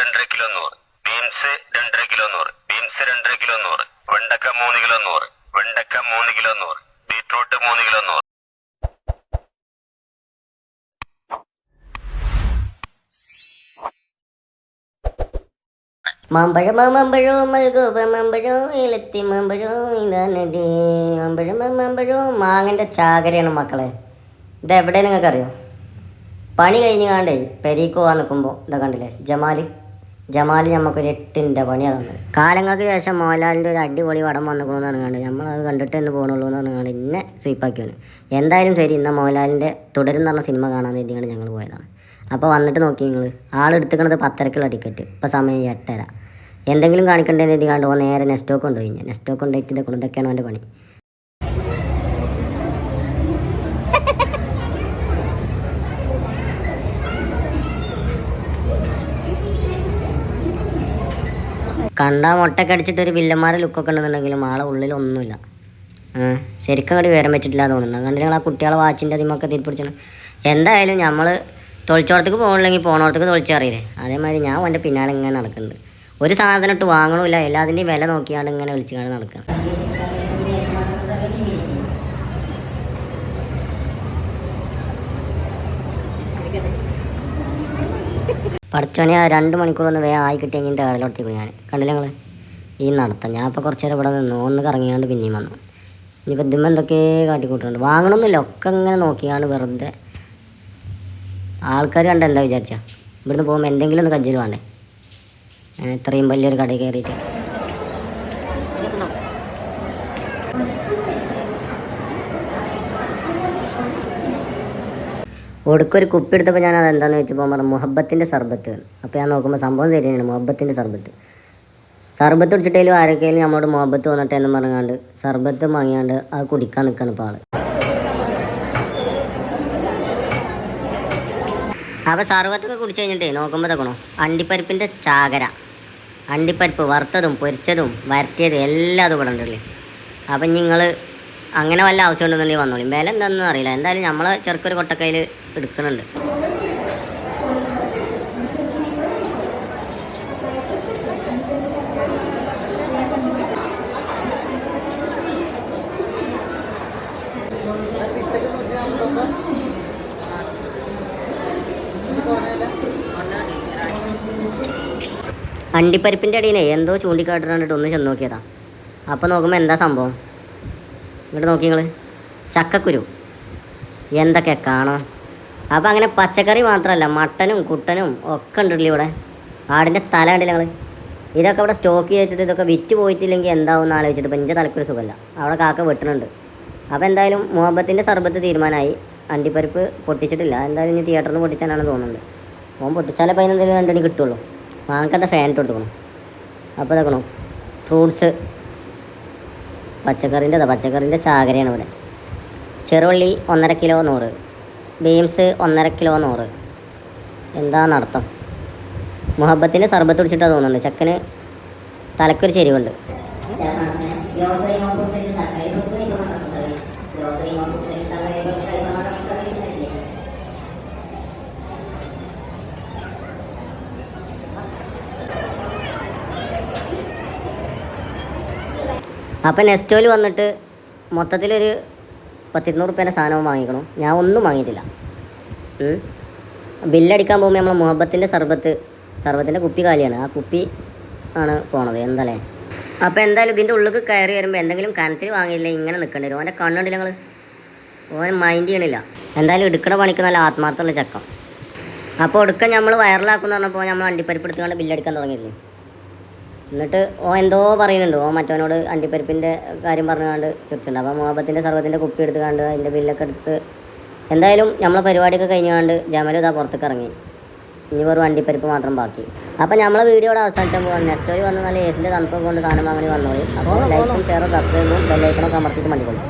രണ്ടര കിലോ നൂറ്. ബീൻസ് രണ്ടര കിലോ നൂറ്. ബീൻസ് രണ്ടര കിലോ നൂറ്. വെണ്ടക്ക മൂന്ന് കിലോ നൂറ്. വെണ്ടക്ക മൂന്ന് കിലോ നൂറ്. ബീട്രൂട്ട് മൂന്ന് കിലോ നൂറ്. മാമ്പഴം മാമ്പഴോ മൽഗോപ മാമ്പഴോ ഇലത്തി മാമ്പഴോ ഇതാനടി മാമ്പഴം മാമ്പഴോ മാങ്ങന്റെ ചാകരയാണ് മക്കളെ. ഇതെവിടെ നിങ്ങൾക്ക് അറിയോ പണി കഴിഞ്ഞ് കാണ്ടേ പെരീക്ക് നിൽക്കുമ്പോൾ ഇതാ കണ്ടില്ലേ ജമാൽ. ജമാൽ നമുക്കൊരു എട്ടിന്റെ പണി തന്നത്. കാലങ്ങൾക്ക് ശേഷം മോഹൻലാലിന്റെ ഒരു അടിപൊളി പടം വന്നിക്കണമെന്ന് പറഞ്ഞാണ്ട് നമ്മളത് കണ്ടിട്ട് എന്ന് പോകണുള്ളൂ എന്ന് പറഞ്ഞാണ്ട് ഇന്നെ സ്വീപ്പാക്കിയാണ് എന്തായാലും ശരി ഇന്ന മോഹൻലാലിന്റെ തുടരും പറഞ്ഞ സിനിമ കാണാൻ വേണ്ടിയാണ് ഞങ്ങൾ പോയതാണ്. അപ്പോൾ വന്നിട്ട് നോക്കി നിങ്ങൾ ആളെടുത്തിക്കണത് പത്തരക്കുള്ള ടിക്കറ്റ്. ഇപ്പോൾ സമയം എട്ടര. എന്തെങ്കിലും കാണിക്കണ്ടേന്ന് എഴുതി കണ്ടു നേരെ നെസ്റ്റോക്ക് കൊണ്ടുപോയി. ഞാൻ നെസ്റ്റോക്ക് കൊണ്ടുപോയിട്ട് ഇതൊക്കെ ഇതൊക്കെയാണ് അവന്റെ പണി. കണ്ടാ മുട്ടൊക്കെ അടിച്ചിട്ട് ഒരു വില്ലന്മാരെ ലുക്കൊക്കെ ഉണ്ടെന്നുണ്ടെങ്കിലും ആളെ ഉള്ളിൽ ഒന്നുമില്ല. ശരിക്കും അങ്ങോട്ട് വിവരം വെച്ചിട്ടില്ല തോന്നുന്നു. കണ്ടിട്ട് ഞങ്ങൾ ആ കുട്ടികളെ വാച്ചിന്റെ അതിമൊക്കെ തിരിപ്പിടിച്ചാണ് എന്തായാലും നമ്മൾ തൊളിച്ചോടത്തേക്ക് പോകണില്ലെങ്കിൽ പോണോടത്തേക്ക് തൊളിച്ചറിയില്ലേ അതേമാതിരി ഞാൻ എന്റെ പിന്നാലെ ഇങ്ങനെ നടക്കുന്നുണ്ട് ഒരു സാധനം ഇട്ട് വാങ്ങണമില്ല. എല്ലാത്തിന്റെയും വില നോക്കിയാണ് ഇങ്ങനെ വിളിച്ചു കാണാൻ നടക്കുക പഠിച്ചോനെ ആ രണ്ട് മണിക്കൂർ ഒന്ന് വേഗം ആയി കിട്ടിയെങ്കിൽ എന്റെ കടലോടത്തേക്ക് ഞാൻ. കണ്ടില്ല നിങ്ങൾ ഈ നടത്തം. ഞാൻ ഇപ്പോൾ കുറച്ച് നേരം ഇവിടെ നിന്നു. ഒന്ന് കറങ്ങിയാണ്ട് പിന്നെയും വന്നു. ഇനിയിപ്പോൾ ഇതുമ്മ എന്തൊക്കെ കാട്ടിക്കൂട്ടുന്നുണ്ട് വാങ്ങണമെന്നില്ല ഒക്കെ ഇങ്ങനെ നോക്കിയാണ് വെറുതെ. ആൾക്കാർ കണ്ട എന്താ വിചാരിച്ചാൽ ഇവിടുന്ന് പോകുമ്പോൾ എന്തെങ്കിലും ഒന്ന് കജ്ജിൽ വേണ്ടേ? ഇത്രയും വലിയൊരു കടയിൽ കയറിയിട്ട്. ഒടുക്കൊരു കുപ്പി എടുത്തപ്പോൾ ഞാൻ അത് എന്താണെന്ന് വെച്ചപ്പോൾ പറഞ്ഞു മുഹബത്തിന്റെ സർബത്ത്. അപ്പോൾ ഞാൻ നോക്കുമ്പോൾ സംഭവം ശരിയാണ് മുഹബത്തിന്റെ സർബത്ത്. സർബത്ത് കുടിച്ചിട്ടേലും ആരൊക്കെയും നമ്മളോട് മുഹബത്ത് വന്നിട്ട് എന്ന് പറഞ്ഞാണ്ട് സർബത്ത് വാങ്ങിയാണ്ട് അത് കുടിക്കാൻ നിൽക്കണം ഇപ്പോൾ ആൾ. അപ്പോൾ സർബത്തൊക്കെ കുടിച്ച് കഴിഞ്ഞിട്ടേ നോക്കുമ്പോൾ തക്കണോ അണ്ടിപ്പരിപ്പിന്റെ ചാകര. അണ്ടിപ്പരിപ്പ് വറുത്തതും പൊരിച്ചതും വരട്ടിയതും എല്ലാം അത് ഇവിടെ ഉണ്ടല്ലേ? അപ്പം നിങ്ങൾ അങ്ങനെ വല്ല ആവശ്യം ഉണ്ടെന്നുണ്ടെങ്കിൽ വന്നോളി. വില എന്താണെന്ന് അറിയില്ല. എന്തായാലും നമ്മളെ ചെറുക്കൊരു കൊട്ടക്കയിൽ എടുക്കുന്നുണ്ട്. അണ്ടിപ്പരിപ്പിന്റെ അടിയിനെ എന്തോ ചൂണ്ടിക്കാട്ടിട്ട് ഒന്ന് ചെന്ന് നോക്കിയതാ. അപ്പോൾ നോക്കുമ്പോൾ എന്താ സംഭവം? ഇങ്ങോട്ട് നോക്കി നിങ്ങൾ ചക്കക്കുരു. എന്തൊക്കെ കാണാം. അപ്പോൾ അങ്ങനെ പച്ചക്കറി മാത്രമല്ല മട്ടനും കുട്ടനും ഒക്കെ ഉണ്ടല്ലോ ഇവിടെ. ആടിന്റെ തല കണ്ടില്ല നിങ്ങൾ ഇതൊക്കെ ഇവിടെ സ്റ്റോക്ക് ചെയ്തിട്ട് ഇതൊക്കെ വിറ്റ് പോയിട്ടില്ലെങ്കിൽ എന്താവും എന്ന് ആലോചിച്ചിട്ട് ഇപ്പം എന്റെ തലക്കൊരു സുഖമല്ല. അവിടെ കാക്ക വെട്ടുന്നുണ്ട്. അപ്പോൾ എന്തായാലും മുഹബത്തിന്റെ സർബത്ത് തീരുമാനമായി. അണ്ടിപ്പരിപ്പ് പൊട്ടിച്ചിട്ടില്ല. എന്തായാലും ഇനി തിയേറ്ററിൽ നിന്ന് പൊട്ടിച്ചാനാണ് തോന്നുന്നത്. ഓൻ പൊട്ടിച്ചാലേ പതിനെന്തെങ്കിലും രണ്ടണി കിട്ടുള്ളൂ. വാങ്ങാത്ത ഫാൻ ഇട്ട് കൊടുക്കണം അപ്പോൾ ഇതാക്കണം. ഫ്രൂട്ട്സ്. പച്ചക്കറിന്റെ അതാ പച്ചക്കറിന്റെ ചാകരയാണ് ഇവിടെ. ചെറുവള്ളി ഒന്നര കിലോ നൂറ് ബീൻസ് ഒന്നര കിലോ നൂറ്. എന്താ നടത്തം മുഹബത്തിന്റെ സർബത്ത് കുടിച്ചിട്ടാണ് തോന്നുന്നുണ്ട്. ചക്കന് തലക്കൊരു ചെരിവുണ്ട് അപ്പം നെസ്റ്റോയിൽ വന്നിട്ട് മൊത്തത്തിലൊരു പത്തിരുന്നൂറ് റുപ്യേന്റെ സാധനം വാങ്ങിക്കണം. ഞാൻ ഒന്നും വാങ്ങിയിട്ടില്ല. ബില്ലടിക്കാൻ പോകുമ്പോൾ നമ്മളെ മുഹബത്തിന്റെ സർബത്ത് സർബത്തിന്റെ കുപ്പി കാലിയാണ്. ആ കുപ്പി ആണ് പോണത്. എന്തല്ലേ? അപ്പോൾ എന്തായാലും ഇതിന്റെ ഉള്ളിൽ കയറി വരുമ്പോൾ എന്തെങ്കിലും കനത്തിൽ വാങ്ങിയില്ല ഇങ്ങനെ നിൽക്കേണ്ടി വരും. ഓന്റെ കണ്ണുണ്ടില്ല ഞങ്ങൾ ഓൻ മൈൻഡ് ചെയ്യണില്ല. എന്തായാലും എടുക്കണ പണിക്ക് നല്ല ആത്മാർത്ഥമുള്ള ചക്കം. അപ്പോൾ ഒടുക്കം നമ്മൾ വൈറലാക്കുമെന്ന് പറഞ്ഞപ്പോൾ നമ്മൾ അണ്ടിപ്പരിപ്പ് എടുത്തുകൊണ്ട് ബില്ലടിക്കാൻ തുടങ്ങിയില്ലേ? എന്നിട്ട് ഓ എന്തോ പറയുന്നുണ്ട്. ഓ മറ്റവനോട് അണ്ടിപ്പരിപ്പിന്റെ കാര്യം പറഞ്ഞുകൊണ്ട് ചിരിച്ചിട്ടുണ്ട്. അപ്പോൾ മോഹബത്തിന്റെ സർവത്തിന്റെ കുപ്പി എടുത്ത് കണ്ട് അതിന്റെ ബില്ലൊക്കെ എടുത്ത് എന്തായാലും നമ്മളെ പരിപാടിയൊക്കെ കഴിഞ്ഞുകൊണ്ട് ജമലും ഇതാ പുറത്തേക്ക് ഇറങ്ങി. ഇനി വെറും അണ്ടിപ്പരിപ്പ് മാത്രം ബാക്കി. അപ്പോൾ നമ്മളെ അവിടെ അവസാനിച്ചാൽ പോകാം നെക്സ്റ്റ് വന്ന് നല്ല ഏസിന്റെ തണുപ്പൊക്കെ കൊണ്ട് സാധനം വാങ്ങി വന്നോളി. അപ്പോൾ ലൈക്കും ഷെയറും സബ്സ്ക്രൈബും ബെല്ലൈക്കണൊക്കെ അമർത്തിയിട്ട് മണ്ടിക്കൊള്ളു